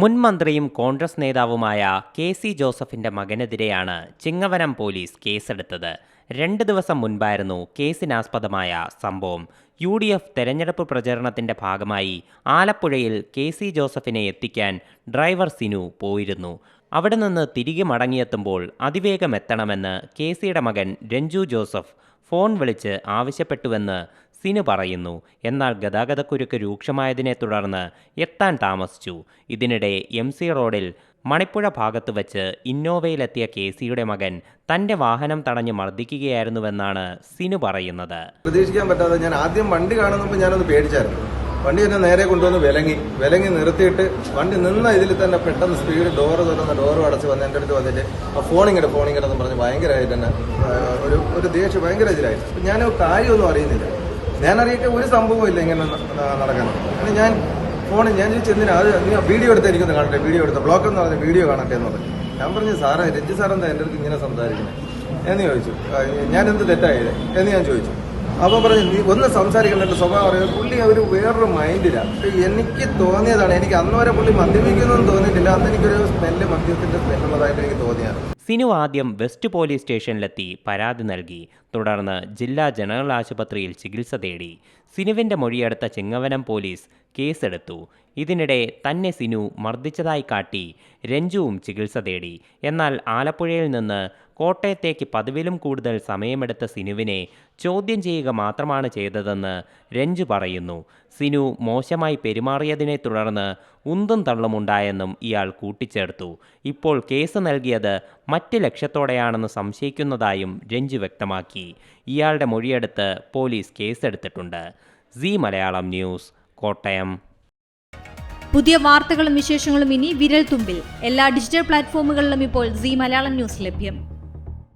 മുൻ മന്ത്രിയും കോൺഗ്രസ് നേതാവുമായ കെ സി ജോസഫിന്റെ മകനെതിരെയാണ് ചിങ്ങവനം പോലീസ് കേസെടുത്തത്. രണ്ട് ദിവസം മുൻപായിരുന്നു കേസിനാസ്പദമായ സംഭവം. യു ഡി എഫ് തെരഞ്ഞെടുപ്പ് പ്രചരണത്തിന്റെ ഭാഗമായി ആലപ്പുഴയിൽ കെ സി ജോസഫിനെ എത്തിക്കാൻ ഡ്രൈവർ സിനു പോയിരുന്നു. അവിടെ നിന്ന് തിരികെ മടങ്ങിയെത്തുമ്പോൾ അതിവേഗം എത്തണമെന്ന് കെ സിയുടെ മകൻ രഞ്ജു ജോസഫ് ഫോൺ വിളിച്ച് ആവശ്യപ്പെട്ടുവെന്ന് സിനു പറയുന്നു. എന്നാൽ ഗതാഗതക്കുരുക്ക് രൂക്ഷമായതിനെ തുടർന്ന് എത്താൻ താമസിച്ചു. ഇതിനിടെ എം സി റോഡിൽ മണിപ്പുഴ ഭാഗത്ത് വച്ച് ഇന്നോവയിലെത്തിയ കെ സിയുടെ മകൻ തന്റെ വാഹനം തടഞ്ഞ് മർദ്ദിക്കുകയായിരുന്നുവെന്നാണ് സിനു പറയുന്നത്. പ്രതീക്ഷിക്കാൻ പറ്റാതെ ഞാൻ ആദ്യം വണ്ടി കാണുന്നപ്പോൾ ഞാനൊന്ന് പേടിച്ചായിരുന്നു. വണ്ടി എന്നെ നേരെ കൊണ്ടുവന്ന് വിലങ്ങി വിലങ്ങി നിർത്തിയിട്ട് വണ്ടി നിന്ന ഇതിൽ തന്നെ പെട്ടെന്ന് സ്പീഡ് ഡോറ് തുറന്ന് ഡോറും അടച്ച് വന്ന് എന്റെ അടുത്ത് വന്നിട്ട് ആ ഫോണിങ്ങടെ എന്ന് പറഞ്ഞ് ഭയങ്കരമായിട്ട് തന്നെ ഒരു ഒരു ദേഷ്യം ഭയങ്കര ഇതിലായിരുന്നു. ഞാൻ കാര്യമൊന്നും അറിയുന്നില്ല. ഞാൻ അറിയിട്ട് ഒരു സംഭവമില്ല ഇങ്ങനെ നടക്കാൻ. അങ്ങനെ ഞാൻ ഫോണിൽ ഞാൻ എന്തിനാ? അത് വീഡിയോ എടുത്ത് എനിക്കൊന്ന് കാണട്ടെ വീഡിയോ എടുത്ത ബ്ലോക്ക് എന്ന് പറഞ്ഞ വീഡിയോ കാണട്ടെ എന്ന് പറഞ്ഞു. ഞാൻ പറഞ്ഞു സാറേ രഞ്ജി സാർ എന്താ എന്റെ അടുത്ത് ഇങ്ങനെ സംസാരിക്കുന്നത് എന്ന് ചോദിച്ചു. ഞാൻ എന്ത് തെറ്റായത് എന്ന് ഞാൻ ചോദിച്ചു. അപ്പോൾ പറഞ്ഞു നീ ഒന്ന് സംസാരിക്കേണ്ട സ്വഭാവം പറയുന്നത് പുള്ളി ഒരു വേറൊരു മൈൻഡിലാണ് എനിക്ക് തോന്നിയതാണ് എനിക്ക് അന്ന് വരെ പുള്ളി മദ്യപിക്കുന്നൊന്നും തോന്നിയിട്ടില്ല. അന്ന് എനിക്കൊരു സ്മെല്ല് മദ്യത്തിന്റെ സ്മെല്ലുള്ളതായിട്ട് എനിക്ക് തോന്നിയാണ് സിനു ആദ്യം വെസ്റ്റ് പോലീസ് സ്റ്റേഷനിലെത്തി പരാതി നൽകി. തുടർന്ന് ജില്ലാ ജനറൽ ആശുപത്രിയിൽ ചികിത്സ തേടി. സിനുവിന്റെ മൊഴിയെടുത്ത ചിങ്ങവനം പോലീസ് കേസെടുത്തു. ഇതിനിടെ തന്നെ സിനു മർദ്ദിച്ചതായി കാട്ടി രഞ്ജുവും ചികിത്സ തേടി. എന്നാൽ ആലപ്പുഴയിൽ നിന്ന് കോട്ടയത്തേക്ക് പതിവിലും കൂടുതൽ സമയമെടുത്ത സിനുവിനെ ചോദ്യം ചെയ്യുക മാത്രമാണ് ചെയ്തതെന്ന് രഞ്ജു പറയുന്നു. സിനു മോശമായി പെരുമാറിയതിനെ തുടർന്ന് ഉന്തും തള്ളുമുണ്ടായെന്നും ഇയാൾ കൂട്ടിച്ചേർത്തു. ഇപ്പോൾ കേസ് നൽകിയത് മറ്റ് ലക്ഷ്യത്തോടെയാണെന്ന് സംശയിക്കുന്നതായും രഞ്ജു വ്യക്തമാക്കി ഇയാളുടെ മൊഴിയെടുത്ത് പോലീസ് കേസെടുത്തിട്ടുണ്ട്. C Malayalam news Kottayam. പുതിയ വാർത്തകളും വിശേഷങ്ങളും ഇനി വിരൽ തുമ്പിൽ എല്ലാ ഡിജിറ്റൽ പ്ലാറ്റ്ഫോമുകളിലും ഇപ്പോൾ സി മലയാളം ന്യൂസ് ലഭ്യം.